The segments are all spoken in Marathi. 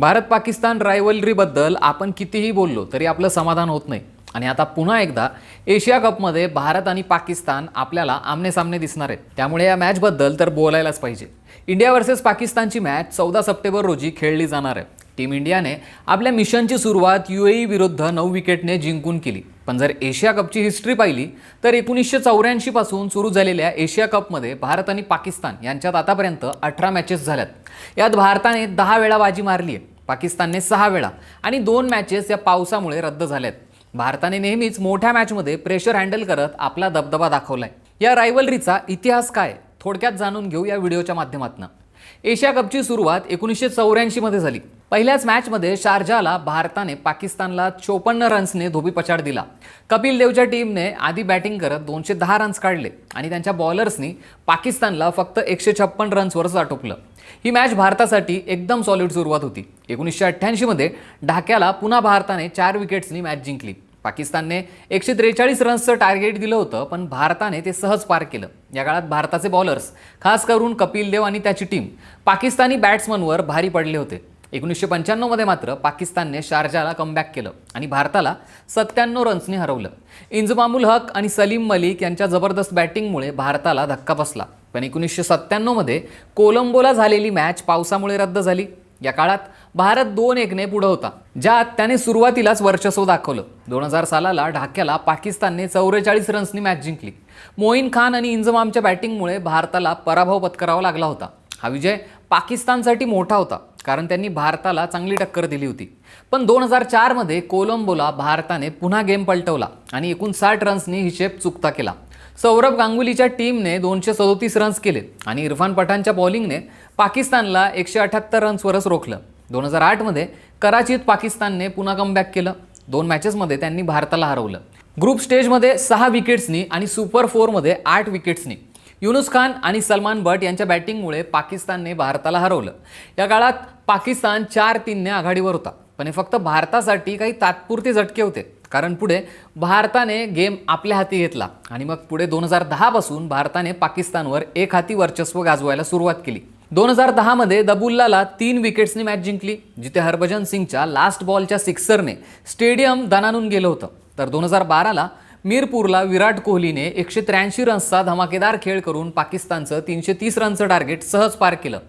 भारत पाकिस्तान रायवलरीबद्दल आपण कितीही बोललो तरी आपलं समाधान होत नाही. आणि आता पुन्हा एकदा एशिया कपमध्ये भारत आणि पाकिस्तान आपल्याला आमनेसामने दिसणार आहेत. त्यामुळे या मॅचबद्दल तर बोलायलाच पाहिजे. इंडिया वर्सेस पाकिस्तानची मॅच चौदा सप्टेंबर रोजी खेळली जाणार आहे. टीम इंडियाने आपल्या मिशनची सुरुवात यू ए विरुद्ध नऊ विकेटने जिंकून केली. पण जर एशिया कपची हिस्ट्री पाहिली तर एकोणीसशे चौऱ्याऐंशीपासून सुरू झालेल्या एशिया कपमध्ये भारत आणि पाकिस्तान यांच्यात आतापर्यंत अठरा मॅचेस झाल्यात. यात भारताने दहा वेळा बाजी मारली आहे पाकिस्तानने सहा वेळा आणि दोन मॅचेस या पावसामुळे रद्द झाल्यात भारताने नेहमीच मोठ्या मॅचमध्ये प्रेशर हँडल करत आपला दबदबा दाखवलाय. या रायवलरीचा इतिहास काय? थोडक्यात जाणून घेऊ या व्हिडिओच्या माध्यमातून. एशिया कपची सुरुवात एकोणीसशे चौऱ्याऐंशीमध्ये झाली. पहिल्याच मॅचमध्ये शारजाला भारताने पाकिस्तानला चोपन्न रन्सने धोबीपछाड दिला. कपिल देवच्या टीमने आधी बॅटिंग करत दोनशे दहा रन्स काढले आणि त्यांच्या बॉलर्सनी पाकिस्तानला फक्त एकशे छप्पन रन्सवरच आटोपलं. ही मॅच भारतासाठी एकदम सॉलिड सुरुवात होती. एकोणीसशे अठ्ठ्याऐंशीमध्ये ढाक्याला पुन्हा भारताने चार विकेट्सनी मॅच जिंकली. पाकिस्तानने एकशे त्रेचाळीस रन्सचं टार्गेट दिलं होतं पण भारताने ते सहज पार केलं. या काळात भारताचे बॉलर्स खास करून कपिल देव आणि त्याची टीम पाकिस्तानी बॅट्समनवर भारी पडले होते. एकोणीसशे पंच्याण्णवमध्ये मात्र पाकिस्तानने शारजाला कमबॅक केलं आणि भारताला सत्त्याण्णव रन्सनी हरवलं. इंजमामुल हक आणि सलीम मलिक यांच्या जबरदस्त बॅटिंगमुळे भारताला धक्का बसला. पण एकोणीसशे सत्त्याण्णवमध्ये कोलंबोला झालेली मॅच पावसामुळे रद्द झाली. या काळात भारत दोन एकने पुढं होता ज्यात त्याने सुरुवातीलाच वर्चस्व दाखवलं. दोन हजार सालाला ढाक्याला पाकिस्तानने चौवेचाळीस रन्सनी मॅच जिंकली. मोईन खान आणि इंजमामच्या बॅटिंगमुळे भारताला पराभव पत्करावा लागला होता. हा विजय पाकिस्तानसाठी मोठा होता कारण त्यांनी भारताला चांगली टक्कर दिली होती. पण दोन हजार चारमध्ये कोलंबोला भारताने पुन्हा गेम पलटवला आणि एकूण साठ रन्सनी हिशेब चुकता केला. सौरभ गांगुलीच्या टीमने दोनशे सदोतीस रन्स केले आणि इरफान पठाणच्या बॉलिंगने पाकिस्तानला एकशे अठ्याहत्तर रन्सवरच रोखलं. दोन हजार आठमध्ये कराचीत पाकिस्तानने पुन्हा कमबॅक केलं. दोन मॅचेसमध्ये त्यांनी भारताला हरवलं. ग्रुप स्टेजमध्ये सहा विकेट्सनी आणि सुपर फोरमध्ये आठ विकेट्सनी युनुस खान आणि सलमान बट यांच्या बॅटिंगमुळे पाकिस्तानने भारताला हरवलं. या काळात पाकिस्तान चार तीनने आघाडीवर होता. पण हे फक्त भारतासाठी काही तात्पुरते झटके होते. कारण पुढे भारताने गेम आपल्या हाती घेतला आणि मग पुढे दोन हजार दहापासून भारताने पाकिस्तानवर एक हाती वर्चस्व गाजवायला सुरुवात केली. दोन हजार दहामध्ये दबुल्लाला तीन विकेट्सनी मॅच जिंकली जिथे हरभजन सिंगच्या लास्ट बॉलच्या सिक्सरने स्टेडियम दणानून गेलं होतं. तर दोन हजार बाराला मीरपूरला विराट कोहलीने एकशे त्र्याऐंशी रन्सचा धमाकेदार खेळ करून पाकिस्तानचं तीनशे तीस रनचं टार्गेट सहज पार केलं.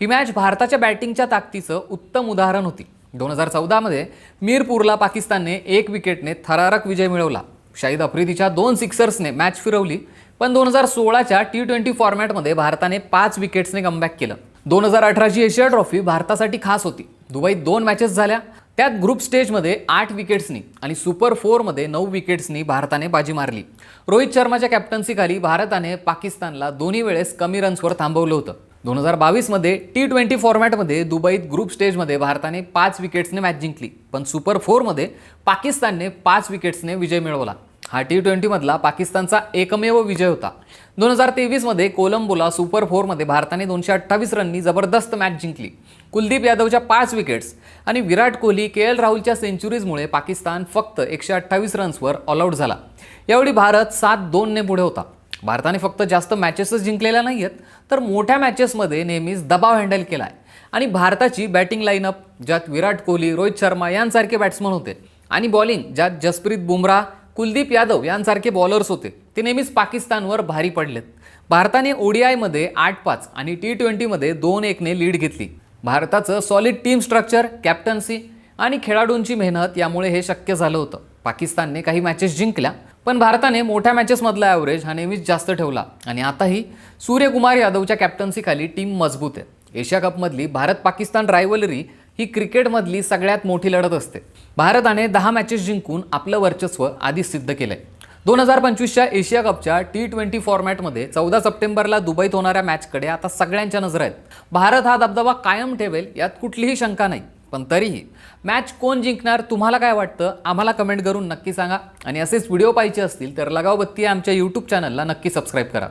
ही मॅच भारताच्या बॅटिंगच्या ताकदीचं उत्तम उदाहरण होती. दोन हजार चौदामध्ये मीरपूरला पाकिस्तानने एक विकेटने थरारक विजय मिळवला. शाहिद आफ्रिदीच्या दोन सिक्सर्सने मॅच फिरवली पण दोन हजार सोळाच्या टी ट्वेंटी फॉर्मॅटमध्ये भारताने पाच विकेट्सने कमबॅक केलं. दोन हजार अठराची एशिया ट्रॉफी भारतासाठी खास होती. दुबईत दोन मॅचेस झाल्या. त्यात ग्रुप स्टेजमध्ये आठ विकेट्सनी आणि सुपर फोरमध्ये नऊ विकेट्सनी भारताने बाजी मारली. रोहित शर्माच्या कॅप्टन्सीखाली भारताने पाकिस्तानला दोन्ही वेळेस कमी रन्सवर थांबवलं होतं. दोन हजार बावीसमध्ये टी ट्वेंटी फॉर्मॅटमध्ये दुबईत ग्रुप स्टेजमध्ये भारताने पाच विकेट्सने मॅच जिंकली. पण सुपर फोरमध्ये पाकिस्तानने पाच विकेट्सने विजय मिळवला. हा टी ट्वेंटीमधला पाकिस्तानचा एकमेव विजय होता. दोन हजार तेवीसमध्ये कोलंबोला सुपर फोरमध्ये भारताने दोनशे अठ्ठावीस रननी जबरदस्त मॅच जिंकली. कुलदीप यादवच्या पाच विकेट्स आणि विराट कोहली के एल राहुलच्या सेंचुरीजमुळे पाकिस्तान फक्त एकशे अठ्ठावीस रन्सवर ऑलआउट झाला. यावेळी भारत सात दोनने पुढे होता. भारताने फक्त जास्त मॅचेसच जिंकलेल्या नाही आहेत तर मोठ्या मॅचेसमध्ये नेहमीच दबाव हँडल केला आहे आणि भारताची बॅटिंग लाईनअप ज्यात विराट कोहली रोहित शर्मा यांसारखे बॅट्समन होते आणि बॉलिंग ज्यात जसप्रीत बुमराह कुलदीप यादव यांसारखे बॉलर्स होते ते नेहमीच पाकिस्तानवर भारी पडलेत. भारताने ओडीआयमध्ये आठ पाच आणि टी ट्वेंटीमध्ये दोन एकने लीड घेतली. भारताचं सॉलिड टीम स्ट्रक्चर कॅप्टन्सी आणि खेळाडूंची मेहनत यामुळे हे शक्य झालं होतं. पाकिस्तानने काही मॅचेस जिंकल्या पण भारताने मोठ्या मॅचेसमधला ॲव्हरेज हा नेहमीच जास्त ठेवला. आणि आताही सूर्यकुमार यादवच्या कॅप्टन्सीखाली टीम मजबूत आहे. एशिया कपमधली भारत पाकिस्तान रायवलरी ही क्रिकेटमधली सगळ्यात मोठी लढत असते. भारताने दहा मॅचेस जिंकून आपलं वर्चस्व आधीच सिद्ध केलं आहे दोन हजार पंचवीसच्या एशिया कपच्या टी ट्वेंटी फॉर्मॅटमध्ये चौदा सप्टेंबरला दुबईत होणाऱ्या मॅचकडे आता सगळ्यांच्या नजर आहेत. भारत हा दबदबा कायम ठेवेल यात कुठलीही शंका नाही. पण तरीही मॅच कोण जिंकणार तुम्हाला काय वाटतं? आम्हाला कमेंट करून नक्की सांगा. आणि असेच व्हिडिओ पाहिजे असतील तर लगाव बत्ती आमच्या यूट्यूब चॅनलला नक्की सबस्क्राईब करा.